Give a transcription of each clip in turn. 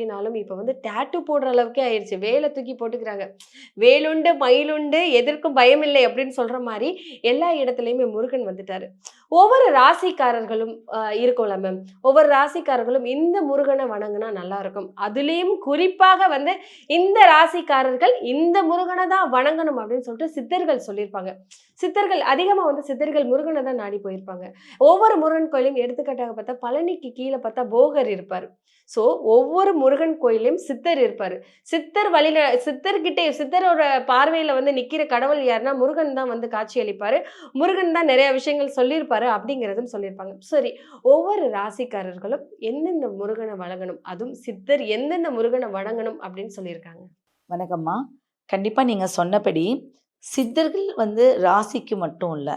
கையிலனாலும் இப்போ வந்து டேட்டு போடுற அளவுக்கே ஆயிடுச்சு வேலை தூக்கி போட்டுக்கிறாங்க. வேலுண்டு மயிலுண்டு எதற்கும் பயம் இல்லை அப்படின்னு சொல்ற மாதிரி எல்லா இடத்துலையுமே முருகன் வந்துட்டாரு. ஒவ்வொரு ராசிக்காரர்களும் இருக்கும்ல மேம் ஒவ்வொரு ராசிக்காரர்களும் இந்த முருகனை வணங்கினா நல்லா இருக்கும். அதுலேயும் குறிப்பாக வந்து இந்த ராசிக்காரர்கள் இந்த முருகனை தான் வணங்கணும் அப்படின்னு சொல்லிட்டு சித்தர்கள் சொல்லியிருப்பாங்க. சித்தர்கள் அதிகமாக வந்து சித்தர்கள் முருகனை தான் நாடி போயிருப்பாங்க. ஒவ்வொரு முருகன் கோயிலையும் எடுத்துக்காட்டாக பார்த்தா பழனிக்கு கீழே பார்த்தா போகர் இருப்பார். ஸோ ஒவ்வொரு முருகன் கோயிலையும் சித்தர் இருப்பார். சித்தர் வழியில சித்தர்கிட்டே சித்தரோட பார்வையில் வந்து நிற்கிற கடவுள் யாருன்னா முருகன் தான் வந்து காட்சி அளிப்பார். முருகன் தான் நிறைய விஷயங்கள் சொல்லியிருப்பார். அப்படிங்கிறதும் சொல்லியிருப்பாங்க. சரி ஒவ்வொரு ராசிக்காரர்களும் எந்தெந்த முருகனை வணங்கணும்? அதுவும் சித்தர் எந்தெந்த முருகனை வணங்கணும் அப்படின்னு சொல்லியிருக்காங்க. வணக்கம்மா. கண்டிப்பாக நீங்கள் சொன்னபடி சித்தர்கள் வந்து ராசிக்கு மட்டும் இல்லை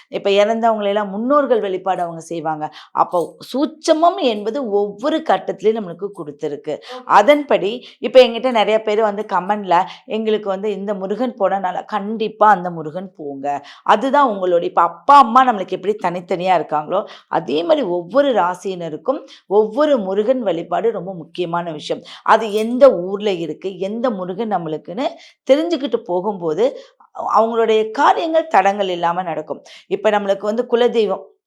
இப்போ இறந்தவங்களெல்லாம் முன்னோர்கள் வழிபாடு அவங்க செய்வாங்க. அப்போ சூட்சமம் என்பது ஒவ்வொரு கட்டத்திலையும் நம்மளுக்கு கொடுத்துருக்கு. அதன்படி இப்போ எங்கிட்ட நிறைய பேர் வந்து கமெண்ட்ல எங்களுக்கு வந்து இந்த முருகன் போனனால கண்டிப்பாக அந்த முருகன் போங்க. அதுதான் உங்களுடைய இப்போ அப்பா அம்மா நம்மளுக்கு எப்படி தனித்தனியாக இருக்காங்களோ அதே மாதிரி ஒவ்வொரு ராசியினருக்கும் ஒவ்வொரு முருகன் வழிபாடு ரொம்ப முக்கியமான விஷயம். அது எந்த ஊரில் இருக்குது எந்த முருகன் நம்மளுக்குன்னு தெரிஞ்சுக்கிட்டு போகும்போது அவங்களுடைய காரியங்கள் தடங்கள் இல்லாமல் நடக்கும். இப்போ நம்மளுக்கு வந்து குலதெய்வம்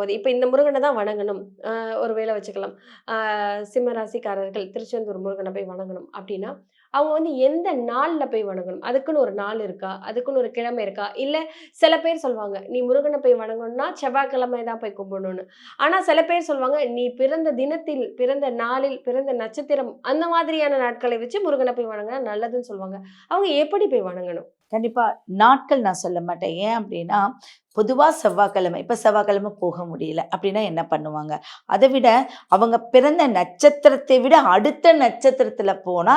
போது இப்போ இந்த முருகனை தான் வணங்கணும். ஒரு வேளை வச்சுக்கலாம். சிம்மராசிக்காரர்கள் சிம்ம ராசிக்காரர்கள் திருச்செந்தூர் முருகனை போய் வணங்கணும் அப்படின்னா அவங்க வந்து எந்த நாளில் போய் வணங்கணும்? அதுக்குன்னு ஒரு நாள் இருக்கா? அதுக்குன்னு ஒரு கிழமை இருக்கா? இல்லை சில பேர் சொல்லுவாங்க நீ முருகனை போய் வணங்கணும்னா செவ்வாய்க்கிழமை தான் போய் கும்பிடணும்னு. ஆனால் சில பேர் சொல்லுவாங்க நீ பிறந்த தினத்தில் பிறந்த நாளில் பிறந்த நட்சத்திரம் அந்த மாதிரியான நாட்களை வச்சு முருகனை போய் வணங்கினா நல்லதுன்னு சொல்லுவாங்க அவங்க எப்படி போய் வணங்கணும்? கண்டிப்பா நாட்கள் நான் சொல்ல மாட்டேன். ஏன் அப்படின்னா பொதுவா செவ்வாய்க்கிழமை இப்ப செவ்வாய்க்கிழமை போக முடியல அப்படின்னா என்ன பண்ணுவாங்க? அதை விட அவங்க பிறந்த நட்சத்திரத்தை விட அடுத்த நட்சத்திரத்துல போனா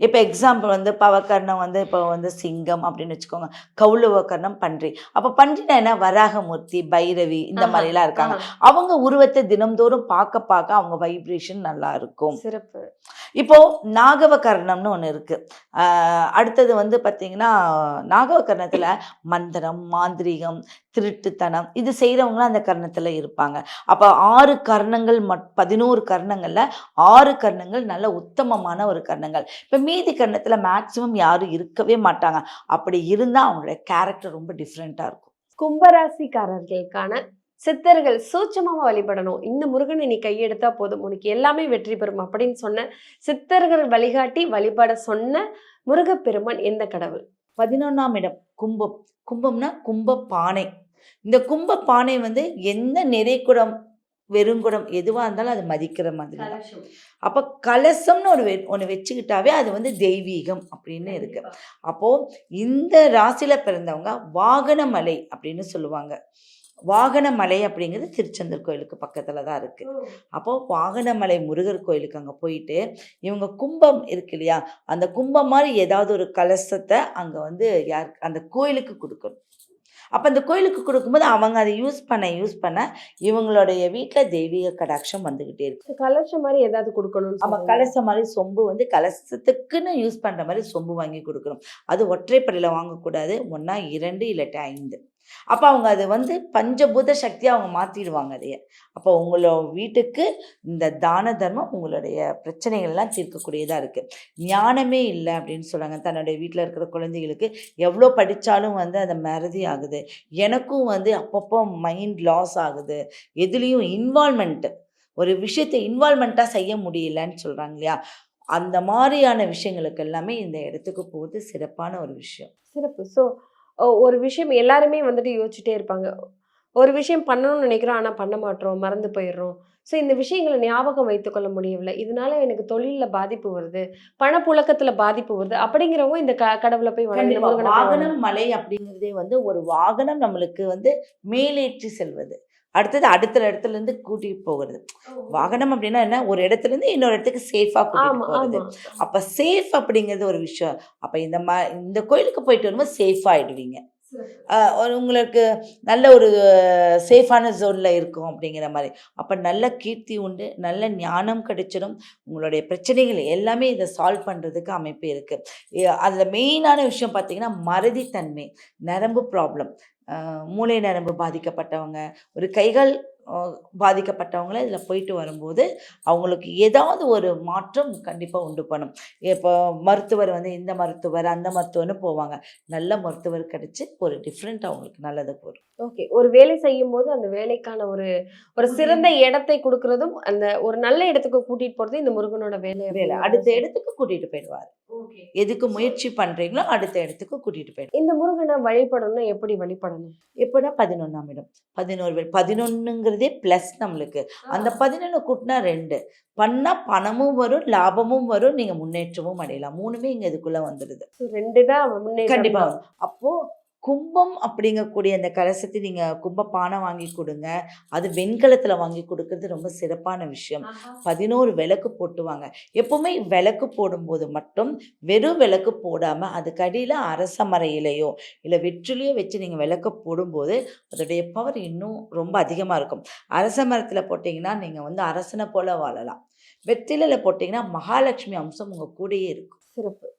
இப்போ எக்ஸாம்பிள் வந்து பவக்கர்ணம் வந்து இப்போ வந்து சிங்கம் அப்படின்னு வச்சுக்கோங்க. கௌளவக்கர்ணம் பன்றி. அப்போ பன்றினா என்ன? வராகமூர்த்தி பைரவி இந்த. மாதிரிலாம் இருக்காங்க. அவங்க உருவத்தை தினம்தோறும் பார்க்க பார்க்க அவங்க வைப்ரேஷன் நல்லா இருக்கும். சிறப்பு. இப்போ நாகவகர்ணம்னு ஒன்று இருக்கு. அடுத்தது வந்து பார்த்தீங்கன்னா நாகவகர்ணத்தில் மந்திரம் மாந்திரீகம் திருட்டுத்தனம். இது செய்கிறவங்களும் அந்த கர்ணத்தில் இருப்பாங்க. அப்போ ஆறு கர்ணங்கள் மட் பதினோரு கர்ணங்களில் ஆறு கர்ணங்கள் நல்ல உத்தமமான ஒரு கர்ணங்கள். இப்போ மீதி கர்ணத்தில் மேக்ஸிமம் யாரும் இருக்கவே மாட்டாங்க. அப்படி இருந்தால் அவங்களுடைய கேரக்டர் ரொம்ப டிஃப்ரெண்ட்டாக இருக்கும். கும்பராசிக்காரர்களுக்கான சித்தர்கள் சூட்சமாவா வழிபடணும். இந்த முருகனை நீ கையெடுத்தா போதும். உனக்கு எல்லாமே வெற்றி பெறும் அப்படின்னு சொன்ன சித்தர்கள் வழிகாட்டி வழிபட சொன்ன முருகப்பெருமான் எந்த கடவுள்? பதினொன்றாம் இடம். கும்பம். கும்பம்னா கும்ப பானை இந்த கும்ப பானை வந்து எந்த நிறைக்குடம் வெறுங்குடம் எதுவாக இருந்தாலும் அது மதிக்கிற மாதிரி தான். அப்போ கலசம்னு ஒரு வெ ஒன்று வச்சுக்கிட்டாவே அது வந்து தெய்வீகம் அப்படின்னு இருக்கு. அப்போ இந்த ராசியில பிறந்தவங்க வாகனமலை அப்படின்னு சொல்லுவாங்க. வாகனமலை அப்படிங்கிறது திருச்செந்தூர் கோயிலுக்கு பக்கத்துல தான் இருக்கு அப்போ வாகனமலை முருகர் கோயிலுக்கு அங்கே போயிட்டு இவங்க கும்பம் இருக்கு இல்லையா? அந்த கும்பம் மாதிரி ஏதாவது ஒரு கலசத்தை அங்கே வந்து யார் அந்த கோயிலுக்கு கொடுக்கணும். அப்போ அந்த கோயிலுக்கு கொடுக்கும்போது அவங்க அதை யூஸ் பண்ண யூஸ் பண்ண இவங்களுடைய வீட்டில் தெய்வீக கடாட்சம் வந்துக்கிட்டே இருக்கு. கலர்ஷம் மாதிரி ஏதாவது கொடுக்கணும் ஆமா கலசம் மாதிரி சொம்பு வந்து கலசத்துக்குன்னு யூஸ் பண்ற மாதிரி சொம்பு வாங்கி கொடுக்கணும். அது ஒற்றைப்படையில வாங்கக்கூடாது. ஒண்ணா இரண்டு இல்லாட்டி ஐந்து. அப்போ அவங்க அது வந்து பஞ்சபூத சக்தியாக அவங்க மாத்திடுவாங்க அதையே. அப்போ உங்களோட வீட்டுக்கு இந்த தான தர்மம் உங்களுடைய பிரச்சனைகள்லாம் தீர்க்கக்கூடியதாக இருக்கு. ஞானமே இல்லை அப்படின்னு சொல்றாங்க. தன்னுடைய வீட்டில் இருக்கிற குழந்தைகளுக்கு எவ்வளோ படித்தாலும் வந்து அதை மறதி ஆகுது. எனக்கும் வந்து அப்பப்போ மைண்ட் லாஸ் ஆகுது. எதுலேயும் இன்வால்மெண்ட்டு ஒரு விஷயத்தை இன்வால்மெண்ட்டாக செய்ய முடியலன்னு சொல்கிறாங்க இல்லையா? அந்த மாதிரியான விஷயங்களுக்கு எல்லாமே இந்த இடத்துக்கு போகிறது சிறப்பான ஒரு விஷயம். சிறப்பு. ஸோ ஒரு விஷயம் எல்லாருமே வந்துட்டு யோசிச்சுட்டே இருப்பாங்க. ஒரு விஷயம் பண்ணணும்னு நினைக்கிறோம் ஆனா பண்ண மாட்டோம் மறந்து போயிடுறோம். ஸோ இந்த விஷயங்களை ஞாபகம் வைத்துக்கொள்ள முடியவில்லை. இதனால எனக்கு தொழில்ல பாதிப்பு வருது பணப்புழக்கத்துல பாதிப்பு வருது அப்படிங்கிறவங்க இந்த க கடவுளை போய். வாகனம் மலை அப்படிங்கிறதே வந்து ஒரு வாகனம் நம்மளுக்கு வந்து மேலேற்றி செல்வது. அடுத்தது அடுத்த இடத்துல இருந்து கூட்டிட்டு போகிறது வாகனம் அப்படின்னா என்ன? ஒரு இடத்துல இருந்து இன்னொரு இடத்துக்கு சேஃபா ஆமா கூட்டிட்டு போகிறது அப்ப சேஃப் அப்படிங்கிறது ஒரு விஷயம். அப்ப இந்த ம இந்த கோயிலுக்கு போயிட்டு வரும்போது சேஃப் ஆயிடுவீங்க. ஆஹ் ஒரு உங்களுக்கு நல்ல ஒரு சேஃபான ஜோனில் இருக்கும் அப்படிங்கிற மாதிரி. அப்போ நல்ல கீர்த்தி உண்டு நல்ல ஞானம் கிடைச்சிடும். உங்களுடைய பிரச்சனைகள் எல்லாமே இதை சால்வ் பண்ணுறதுக்கு அமைப்பு இருக்குது அதில் மெயினான விஷயம் பார்த்தீங்கன்னா மறதித்தன்மை நரம்பு ப்ராப்ளம் மூளை நரம்பு பாதிக்கப்பட்டவங்க ஒரு கைகள் பாதிக்கப்பட்டவங்கள இதில் போயிட்டு வரும்போது அவங்களுக்கு ஏதாவது ஒரு மாற்றம் கண்டிப்பாக உண்டு பண்ணும். இப்போ மருத்துவர் வந்து இந்த மருத்துவர் அந்த மருத்துவர்னு போவாங்க. நல்ல மருத்துவர் கிடைச்சு ஒரு டிஃப்ரெண்ட் அவங்களுக்கு நல்லது போகும் ஓகே. ஒரு வேலை செய்யும் போது அந்த வேலைக்கான ஒரு ஒரு சிறந்த இடத்தை கொடுக்கறதும் அந்த ஒரு நல்ல இடத்துக்கு கூட்டிட்டு போறதும் இந்த முருகனோட வேலை வேலை. அடுத்த இடத்துக்கு கூட்டிட்டு போயிடுவார். எதுக்கு முயற்சி பண்றீங்களோ அடுத்த இடத்துக்கு கூட்டிட்டு போயிடுவார். இந்த முருகனை வழிபடணும்னா எப்படி வழிபடணும்? எப்போனா பதினொன்றாம் இடம். பதினோரு பேர் பதினொன்னுங்கிறதே ப்ளஸ் நம்மளுக்கு. அந்த பதினொன்று கூட்டினா ரெண்டு. பண்ணா பணமும் வரும் லாபமும் வரும் நீங்க முன்னேற்றமும் அடையலாம். மூணுமே இங்க இதுக்குள்ள வந்துடுது ரெண்டு தான் முன்னேற்றம். கண்டிப்பா தான். வரும். அப்போ கும்பம் அப்படிங்கக்கூடிய அந்த கலசத்தை நீங்க கும்ப பானை வாங்கி கொடுங்க. அது வெண்கலத்துல வாங்கி கொடுக்கறது ரொம்ப சிறப்பான விஷயம். பதினோரு விளக்கு போட்டுவாங்க. எப்பவுமே விளக்கு போடும்போது மட்டும் வெறும் விளக்கு போடாம அதுக்கு அடியில அரச மர இலையோ இல்ல வெற்றிலையோ வச்சு நீங்க விளக்கு போடும்போது அதோடைய பவர் இன்னும் ரொம்ப அதிகமா இருக்கும். அரச மரத்துல போட்டீங்கன்னா நீங்க வந்து அரசனை போல வாழலாம். வெற்றிலையில போட்டீங்கன்னா மகாலட்சுமி அம்சம் உங்க கூடயே இருக்கும். சிறப்பு.